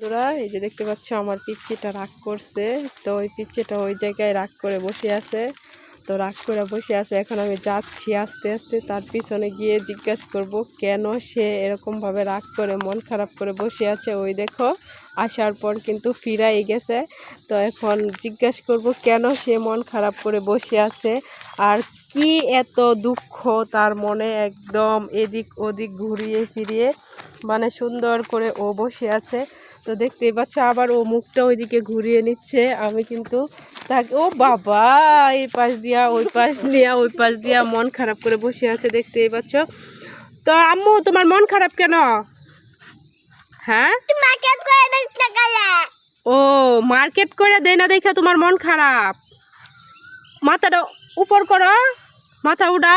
বন্ধুরা, এই যে দেখতে পাচ্ছ আমার পিচ্ছিটা রাগ করছে। তো ওই পিচ্ছিটা ওই জায়গায় রাগ করে বসে আছে। তো রাগ করে বসে আছে, এখন আমি যাচ্ছি আস্তে আস্তে। তার পিছনে গিয়ে জিজ্ঞেস করব, কেন সে এরকমভাবে রাগ করে, মন খারাপ করে বসে আছে? ওই দেখো, আসার পর কিন্তু ফিরাই গেছে। তো এখন জিজ্ঞেস করব, কেন সে মন খারাপ করে বসে আছে? আর কি এত দুঃখ তার মনে একদম এদিক ওদিক ঘুরিয়ে ফিরিয়ে মানে সুন্দর করে ও বসে আছে। তো দেখতেই পাচ্ছ আবার ও মুখটা ওইদিকে ঘুরিয়ে নিচ্ছে। আমি কিন্তু তাকে ও বাবা এই পাশ দিয়া ওই পাশ দিয়া ওই পাশ দিয়া মন খারাপ করে বসে আছে দেখতেই পাচ্ছ। তো আম্মু তোমার মন খারাপ কেন? হ্যাঁ? মার্কেট করে ও মার্কেট করে দেয় না দেখে তোমার মন খারাপ। মাথাটা উপর করো মাথা উঠা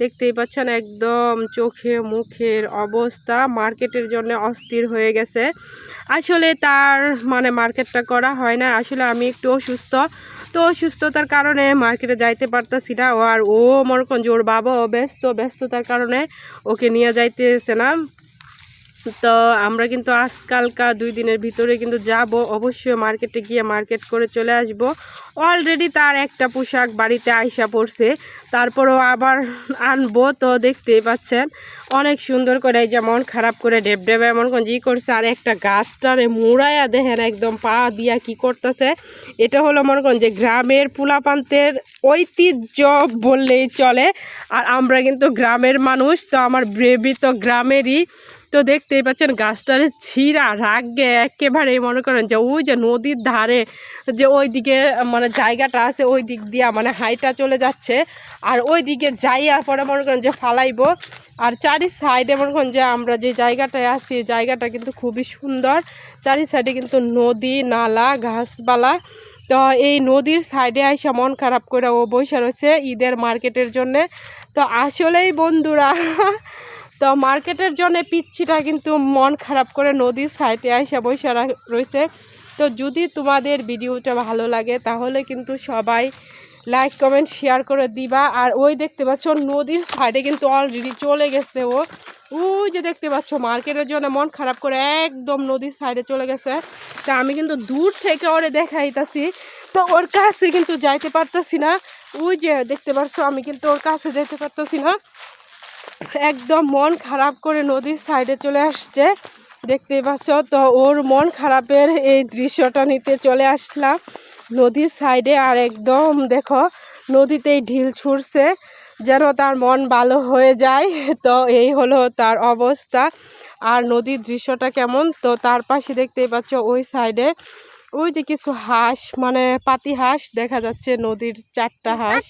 দেখতেই পাচ্ছেন একদম চোখে মুখের অবস্থা মার্কেটের জন্য অস্থির হয়ে গেছে। আসলে তার মানে মার্কেটটা করা হয় না। আসলে আমি একটু অসুস্থ। তো অসুস্থতার কারণে মার্কেটে যাইতে পারতেছি না। আর ও মরকম জোর বাবা ও ব্যস্ত। ব্যস্ততার কারণে ওকে নিয়ে যাইতেছে না। তো আমরা কিন্তু আজকালকার দুই দিনের ভিতরে কিন্তু যাব। অবশ্যই মার্কেটে গিয়ে মার্কেট করে চলে আসব। অলরেডি তার একটা পোশাক বাড়িতে আইসা পড়ছে। তারপরও আবার আনব তো দেখতেই পাচ্ছেন। অনেক সুন্দর করে যেমন খারাপ করে ডেব ডেবে এমন কোন জি করছে। আর একটা গাছটারে মুড়াইয়া দেখেন একদম পা দিয়া কি করতেছে। এটা হলো মনে করেন যে গ্রামের পুলাপান্তের ঐতিহ্য বললেই চলে। আর আমরা কিন্তু গ্রামের মানুষ, তো আমার ব্রেবি তো গ্রামেরই। তো দেখতেই পাচ্ছেন গাছটারে ছিঁড়া রাগে একেবারে মনে করেন যে ওই যে নদীর ধারে যে ওই দিকে মানে জায়গাটা আছে ওই দিক দিয়া মানে হাইটা চলে যাচ্ছে। আর ওই দিকে যাইয়া পরে মনে করেন যে ফালাইবো। আর চারি সাইডে মনে করেন যে আমরা যে জায়গাটায় আছি জায়গাটা কিন্তু খুবই সুন্দর। চারি সাইডে কিন্তু নদী, নালা ঘাসপালা তো এই নদীর সাইডে আইসা মন খারাপ করে ও বসে রয়েছে ঈদের মার্কেটের জন্যে। তো আসলেই বন্ধুরা তো মার্কেটের জন্য পিচ্ছিটা কিন্তু মন খারাপ করে নদীর সাইডে আইসা বসে রয়েছে। তো যদি তোমাদের ভিডিওটা ভালো লাগে, তাহলে কিন্তু সবাই লাইক কমেন্ট শেয়ার করে দিবা। আর ওই দেখতে পাচ্ছ, নদীর সাইডে কিন্তু অলরেডি চলে গেছে ও। ওই যে দেখতে পাচ্ছ, মার্কেটের জন্য মন খারাপ করে একদম নদীর সাইডে চলে গেছে। তা আমি কিন্তু দূর থেকে ওরে দেখাইতাছি। তো ওর কাছে কিন্তু যাইতে পারতেছি না। ওই যে দেখতে পাচ্ছ আমি কিন্তু ওর কাছে যেতে পারতেছি না। একদম মন খারাপ করে নদীর সাইডে চলে আসছে। দেখতেই পাচ্ছ তো, ওর মন খারাপের এই দৃশ্যটা নিতে চলে আসলাম। নদীর সাইডে আর একদম দেখো, নদীতেই ঢিল ছুটছে যেন তার মন ভালো হয়ে যায়। তো এই হলো তার অবস্থা। আর নদীর দৃশ্যটা কেমন? তো তার পাশে দেখতেই পাচ্ছ ওই সাইডে ওই যে কিছু হাঁস মানে পাতি হাঁস দেখা যাচ্ছে নদীর চারটা হাঁস।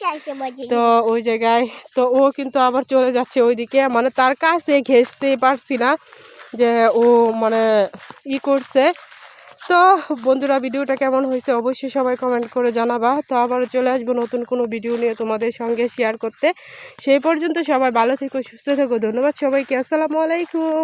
তো ওই জায়গায় তো ও কিন্তু আবার চলে যাচ্ছে ওইদিকে। মানে তার কাছে ঘেঁষতেই পারছি না যে ও মানে ই করছে। তো বন্ধুরা ভিডিওটা কেমন হয়েছে অবশ্যই সবাই কমেন্ট করে জানাবা। তো আবার চলে আসব নতুন কোনো ভিডিও নিয়ে তোমাদের সঙ্গে শেয়ার করতে। সেই পর্যন্ত সবাই ভালো থেকো সুস্থ থেকো। ধন্যবাদ সবাইকে। আসসালামু আলাইকুম।